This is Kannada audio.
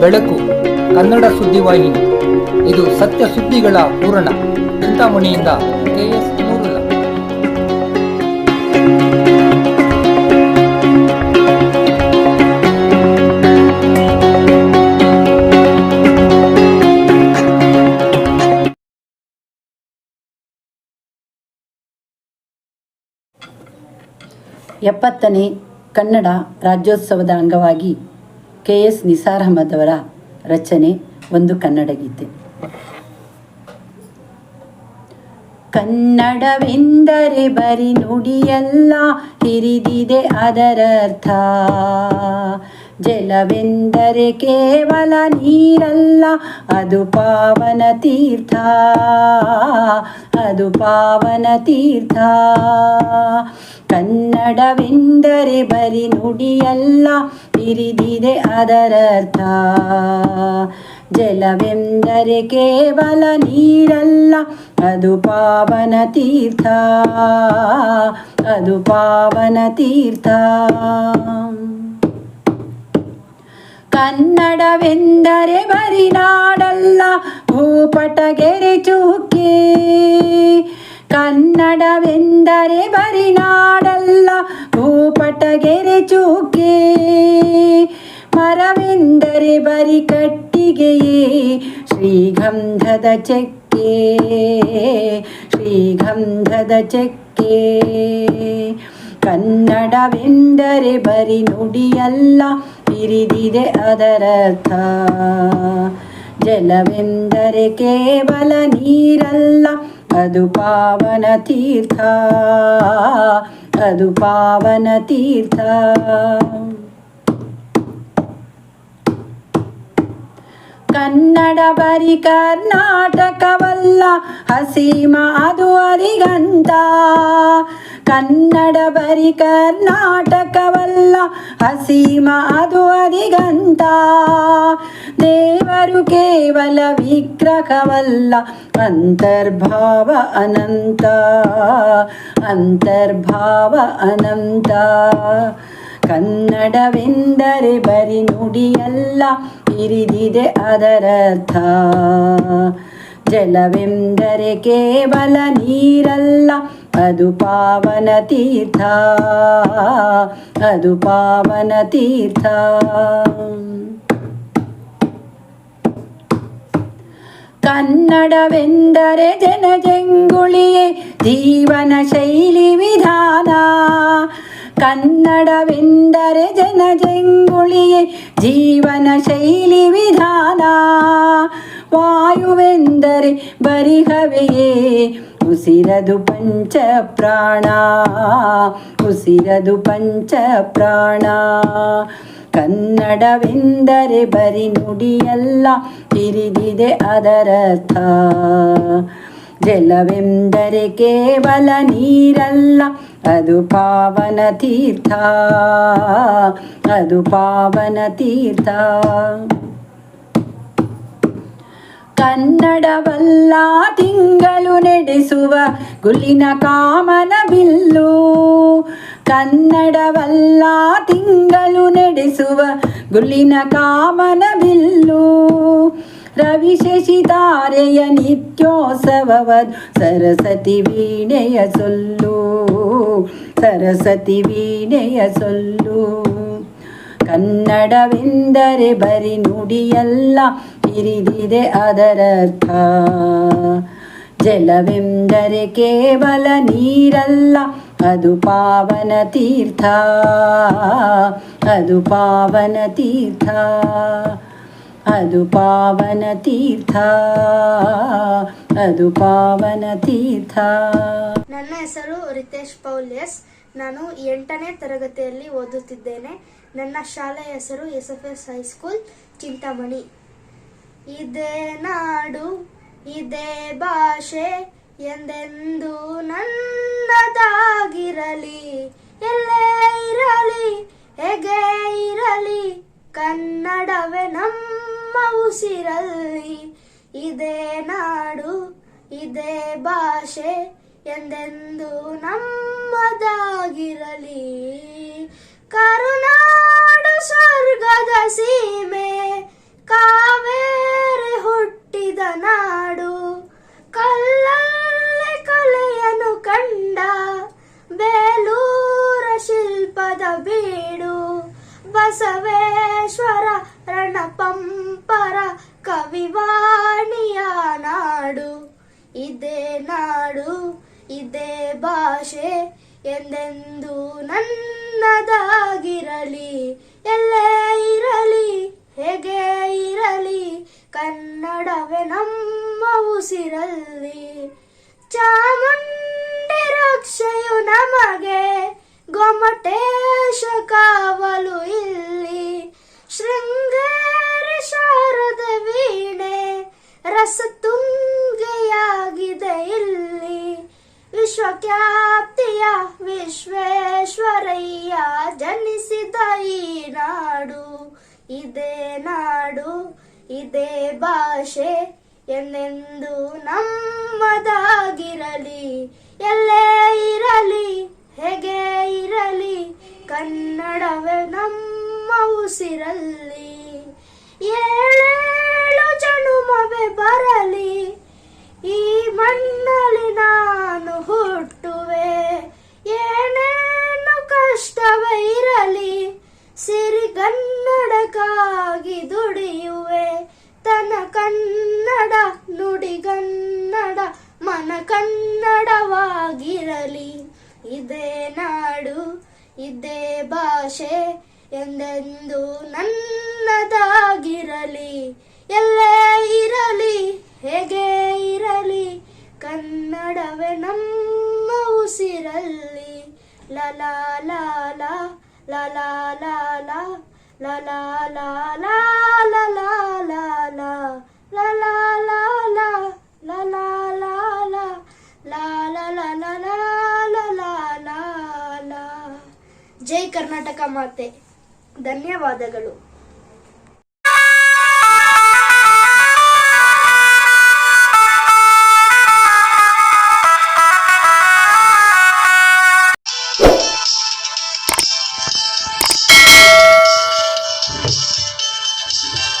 ಬೆಳಕು ಕನ್ನಡ ಸುದ್ದಿವಾಹಿನಿ ಇದು ಸತ್ಯ ಸುದ್ದಿಗಳ ಪೂರಣ ಚಿಂತಾಮಣಿಯಿಂದ ಕೆಎಸ್ ಎಪ್ಪತ್ತನೇ ಕನ್ನಡ ರಾಜ್ಯೋತ್ಸವದ ಅಂಗವಾಗಿ ಕೆ ಎಸ್ ನಿಸಾರ್ ಅಹಮದ್ ಅವರ ರಚನೆ ಒಂದು ಕನ್ನಡ ಗೀತೆ. ಕನ್ನಡವೆಂದರೆ ಬರಿ ನುಡಿಯಲ್ಲ ಹಿರಿದಿದೆ ಅದರರ್ಥ. ಜಲವೆಂದರೆ ಕೇವಲ ನೀರಲ್ಲ, ಅದು ಪಾವನ ತೀರ್ಥ. ಅದು ಪಾವನ ತೀರ್ಥ. ಕನ್ನಡವೆಂದರೆ ಬರಿ ನುಡಿಯಲ್ಲ ಇರಿದಿದೆ ಅದರರ್ಥ. ಜಲವೆಂದರೆ ಕೇವಲ ನೀರಲ್ಲ, ಅದು ಪಾವನ ತೀರ್ಥ. ಅದು ಪಾವನ ತೀರ್ಥ. ಕನ್ನಡವೆಂದರೆ ಬರಿನಾಡಲ್ಲ. ಭೂಪಟಗೆರೆ ಚುಕ್ಕಿ. ಕನ್ನಡವೆಂದರೆ ಬರಿನಾಡಲ್ಲ. ಭೂಪಟಗೆರೆ ಚುಕ್ಕಿ. ಮರವೆಂದರೆ ಬರಿ ಕಟ್ಟಿಗೆಯೇ ಶ್ರೀಗಂಧದ ಚೆಕ್ಕೆ. ಶ್ರೀಗಂಧದ ಚೆಕ್ಕೆ. ಕನ್ನಡವೆಂದರೆ ಬರಿ ನುಡಿಯಲ್ಲ. ಹಿರಿದಿದೆ ಅದರರ್ಥ. ಜಲವೆಂದರೆ ಕೇವಲ ನೀರಲ್ಲ, ಅದು ಪಾವನ ತೀರ್ಥ. ಅದು ಪಾವನ ತೀರ್ಥ. ಕನ್ನಡ ಬರಿ ಕರ್ನಾಟಕವಲ್ಲ, ಹಸೀಮ ಅದು ಅರಿಗಂತ. ಕನ್ನಡ ಬರಿ ಕರ್ನಾಟಕವಲ್ಲ ಹಸೀಮ ಅದು ಅದಿಗಂತ. ದೇವರು ಕೇವಲ ವಿಗ್ರಹವಲ್ಲ, ಅಂತರ್ಭಾವ ಅನಂತ. ಅಂತರ್ಭಾವ ಅನಂತ. ಕನ್ನಡವೆಂದರೆ ಬರಿ ನುಡಿಯಲ್ಲ ಹಿರಿದಿದೆ ಅದರರ್ಥ. ಜಲವೆಂದರೆ ಕೇವಲ ನೀರಲ್ಲ ಅದು ಪಾವನ ತೀರ್ಥ. ಅದು ಪಾವನ ತೀರ್ಥ. ಕನ್ನಡವೆಂದರೆ ಜನಜಂಗುಳಿಯೇ ಜೀವನ ಶೈಲಿ ವಿಧಾನ. ಕನ್ನಡವೆಂದರೆ ಜನಜಂಗುಳಿಯೇ ಜೀವನ ಶೈಲಿ ವಿಧಾನ. ವಾಯುವೆಂದರೆ ಬರಿಹವೆಯೇ? ಉಸಿರದು ಪಂಚ ಪ್ರಾಣ ಉಸಿರದು ಪಂಚ ಪ್ರಾಣ ಕನ್ನಡವೆಂದರೆ ಬರಿ ನುಡಿಯಲ್ಲ ಹಿರಿದಿದೆ ಅದರರ್ಥ. ಜಲವೆಂದರೆ ಕೇವಲ ನೀರಲ್ಲ, ಅದು ಪಾವನ ತೀರ್ಥ. ಅದು ಪಾವನ ತೀರ್ಥ. ಕನ್ನಡವಲ್ಲ ತಿಂಗಳು ನಡೆಸುವ ಗುಲಿನ ಕಾಮನ ಬಿಲ್ಲು. ಕನ್ನಡವಲ್ಲ ತಿಂಗಳು ನಡೆಸುವ ಗುಲಿನ ಕಾಮನ ಬಿಲ್ಲು. ರವಿ ಶಶಿತಾರೆಯ ನಿತ್ಯೋತ್ಸವವದು ಸರಸ್ವತಿ ವೀಣೆಯ ಸೊಲ್ಲು. ಸರಸ್ವತಿ ವೀಣೆಯ ಸೊಲ್ಲು. ಕನ್ನಡವೆಂದರೆ ಬರಿ ನುಡಿಯಲ್ಲ ಹಿರಿದಿದೆ ಅದರರ್ಥ. ಜಲವೆಂದರೆ ಕೇವಲ ನೀರಲ್ಲ, ಅದು ಪಾವನ ತೀರ್ಥ. ಅದು ಪಾವನ ತೀರ್ಥ. ಅದು ಪಾವನ ತೀರ್ಥ. ಅದು ಪಾವನ ತೀರ್ಥ. ನನ್ನ ಹೆಸರು ರಿತೇಶ್ ಪೌಲ್ಯಸ್. ನಾನು ಎಂಟನೇ ತರಗತಿಯಲ್ಲಿ ಓದುತ್ತಿದ್ದೇನೆ. ನನ್ನ ಶಾಲೆಯ ಹೆಸರು S F S high school Chintamani. ಇದೇ ನಾಡು, ಇದೇ ಭಾಷೆ, ಎಂದೆಂದು ನನ್ನದಾಗಿರಲಿ, ಎಲ್ಲೇ ಇರಲಿ, ಹೇಗೆ ಇರಲಿ, ಕನ್ನಡವೇ ನಮ್ಮ ಉಸಿರಲಿ ಇದೇ ನಾಡು, ಇದೇ ಭಾಷೆ, ಎಂದೆಂದು ನಮ್ಮದಾಗಿರಲಿ. ಬಸವೇಶ್ವರ ರಣಪಂಪರ ಕವಿವಾಣಿಯ ನಾಡು. ಇದೇ ನಾಡು, ಇದೇ ಭಾಷೆ, ಎಂದೆಂದು ನನ್ನದಾಗಿರಲಿ, ಎಲ್ಲೇ ಇರಲಿ, ಹೇಗೆ ಇರಲಿ, ಕನ್ನಡವೇ ನಮ್ಮ ಉಸಿರಲ್ಲಿ. ಚಾಮುಂಡಿ ರಕ್ಷೆಯು ನಮಗೆ ಗೊಮ್ಮಟೇ ಕಾವಲು ಇಲ್ಲಿ ಶೃಂಗೇರಿ ಶಾರದ ವೀಣೆ ರಸ ತುಂಗೆಯಾಗಿದೆ ಇಲ್ಲಿ. ವಿಶ್ವಖ್ಯಾಪ್ತಿಯ ವಿಶ್ವೇಶ್ವರಯ್ಯ ಜನಿಸಿದ ಈ ನಾಡು, ಇದೇ ನಾಡು, ಇದೇ ಭಾಷೆ, ಎಂದೆಂದು ನಮ್ಮದಾಗಿರಲಿ, ಎಲ್ಲೇ ಇರಲಿ, ಹೇಗೆ ಕನ್ನಡವೇ ನಮ್ಮ ಉಸಿರಲ್ಲಿ. ಏಳೇಳು ಜನುಮವೇ ಬರಲಿ. ಈ ಮಣ್ಣಲ್ಲಿ ನಾನು ಹುಟ್ಟುವೆ. ಏನೇನು ಕಷ್ಟವೇ ಇರಲಿ. ಸಿರಿಗನ್ನಡಕ್ಕಾಗಿ ದುಡಿಯುವೆ. ತನ ಕನ್ನಡ ನುಡಿಗನ್ನಡ ಮನ ಕನ್ನಡವಾಗಿರಲಿ. ಇದೇ ನಾಡು. ಇದೇ ಭಾಷೆ ಎಂದೆಂದು ನನ್ನದಾಗಿರಲಿ ಎಲ್ಲೇ ಇರಲಿ ಹೇಗೆ ಇರಲಿ ಕನ್ನಡವೇ ನಮ್ಮ ಉಸಿರಲ್ಲಿ ಲಲಾಲಾಲ ಲಾಲ ಲಲ ಲಾಲ ಲಲ ಲಾಲ ಲಲ ಲಾಲ ಕರ್ನಾಟಕ ಮಾತೆ. ಧನ್ಯವಾದಗಳು.